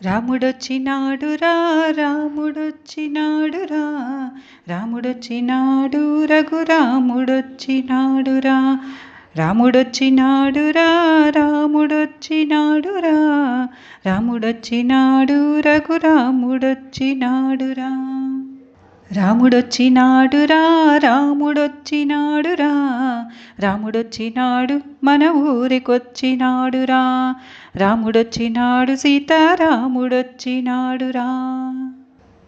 రాముడొచ్చినాడురా రాముడొచ్చినాడురా రాముడొచ్చినాడు రఘురాముడొచ్చినాడురా రాముడొచ్చినాడురా రాముడొచ్చినాడురా రాముడొచ్చినాడు రఘురాముడొచ్చినాడురా రాముడొచ్చినాడురా రాముడొచ్చినాడురా రాముడొచ్చినాడు మన ఊరికొచ్చినాడురా రాముడొచ్చినాడు సీతారాముడొచ్చినాడురా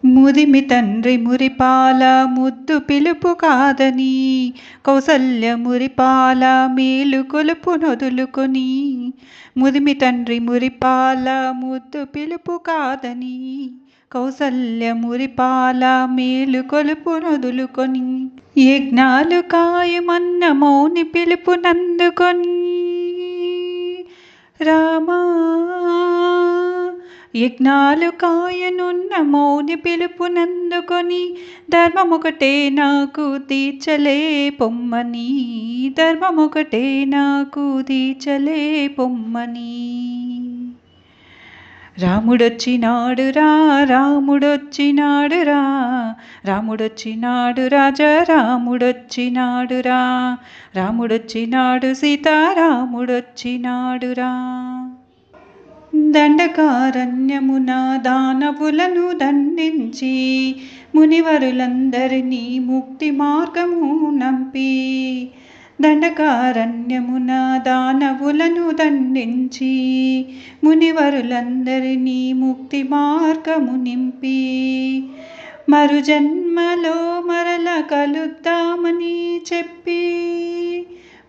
ముదిమి తండ్రి మురిపాల ముద్దు పిలుపు కాదని. కౌసల్య మురిపాల మేలు కొలుపు నొదులుకొని. ముదిమి తండ్రి మురిపాల ముద్దు పిలుపు కాదని. కౌసల్యమురిపాల మేలు కొలుపు నొదులుకొని యజ్ఞాలు కాయమన్న మౌని పిలుపు నందుకొని. రామా యజ్ఞాలు కాయనున్న మౌని పిలుపునందుకొని ధర్మమొకటే నాకు తీర్చలే పొమ్మని. ధర్మమొకటే నాకు తీర్చలే పొమ్మని. రాముడొచ్చినాడురా రాముడొచ్చినాడురా రాముడొచ్చినాడు రాజా రాముడొచ్చినాడురా రాముడొచ్చినాడు సీతారాముడొచ్చినాడురా దండకారణ్యమున దానవులను దండించి మునివరులందరినీ ముక్తి మార్గము నంపి దండకారణ్యమున దానవులను దండించి మునివరులందరినీ ముక్తి మార్గము నింపి మరు జన్మలో మరల కలుద్దామని చెప్పి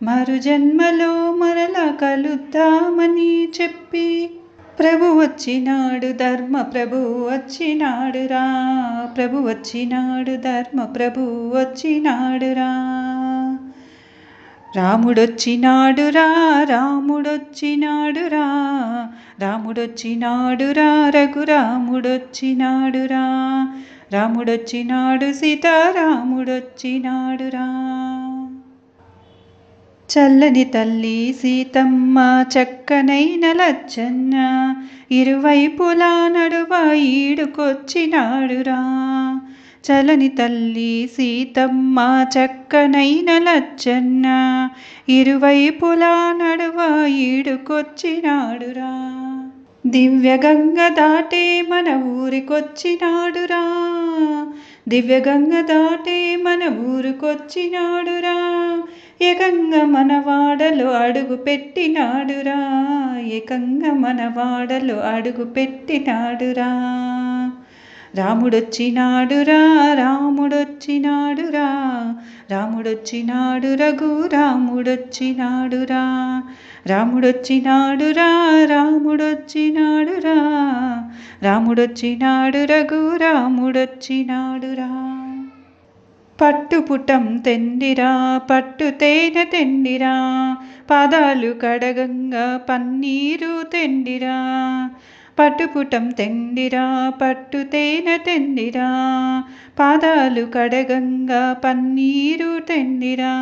మరు జన్మలో మరల కలుద్దామని చెప్పి ప్రభు వచ్చినాడు ధర్మ ప్రభు వచ్చినాడురా. ప్రభు వచ్చినాడు ధర్మ ప్రభు వచ్చినాడురా. రాముడొచ్చినాడురా రాముడొచ్చినాడురా. రాముడొచ్చినాడురా రఘురాముడొచ్చినాడురా. రాముడొచ్చినాడు సీతారాముడొచ్చినాడురా చల్లని తల్లి సీతమ్మ చక్కనైన లచ్చన్న ఇరువైపులా నడువ ఈడుకొచ్చినాడురా. చలని తల్లి సీతమ్మ చక్కనైన లచ్చన్న ఇరువైపులా నడువ ఈడుకొచ్చినాడురా. దివ్యగంగ దాటే మన ఊరికొచ్చినాడురా. దివ్యగంగ దాటే మన ఊరికొచ్చినాడురా. ఏకంగా మన వాడలు అడుగు పెట్టినాడురా. ఏకంగా మన వాడలు అడుగు పెట్టినాడురా. రాముడొచ్చినాడురా రాముడొచ్చినాడురా రాముడొచ్చినాడు రఘు రాముడొచ్చినాడురా రాముడొచ్చినాడురా రాముడొచ్చినాడురా రాముడొచ్చినాడు రఘు రాముడొచ్చినాడురా. పట్టుపుటం తెండిరా పట్టు తేనె తెండిరా పాదాలు కడగంగా పన్నీరు తెండిరా పట్టుపుటం తెండిరా పట్టు తేనె తెండిరా పాదాలు కడగంగా పన్నీరు తెండిరా.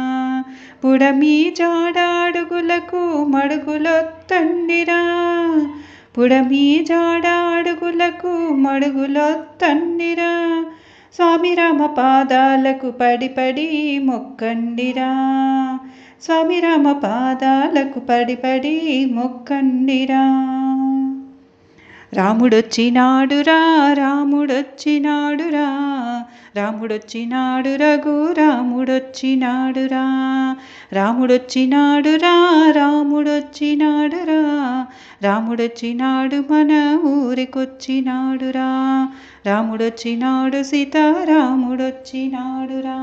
పుడమీ జాడాడుగులకు మడుగులొత్తండిరా. పుడమీ జాడాడుగులకు మడుగులొత్తండిరా. స్వామి రామ పాదాలకు పడి పడి మొక్కండిరా. స్వామి రామ పాదాలకు పడి పడి మొక్కండిరా. రాముడొచ్చినాడురా రాముడొచ్చినాడురా రాముడొచ్చినాడు రఘు రాముడొచ్చినాడురా రాముడొచ్చినాడురా రాముడొచ్చినాడురా రాముడొచ్చినాడు మన ఊరికొచ్చినాడురా రాముడొచ్చినాడు సీతారాముడొచ్చినాడురా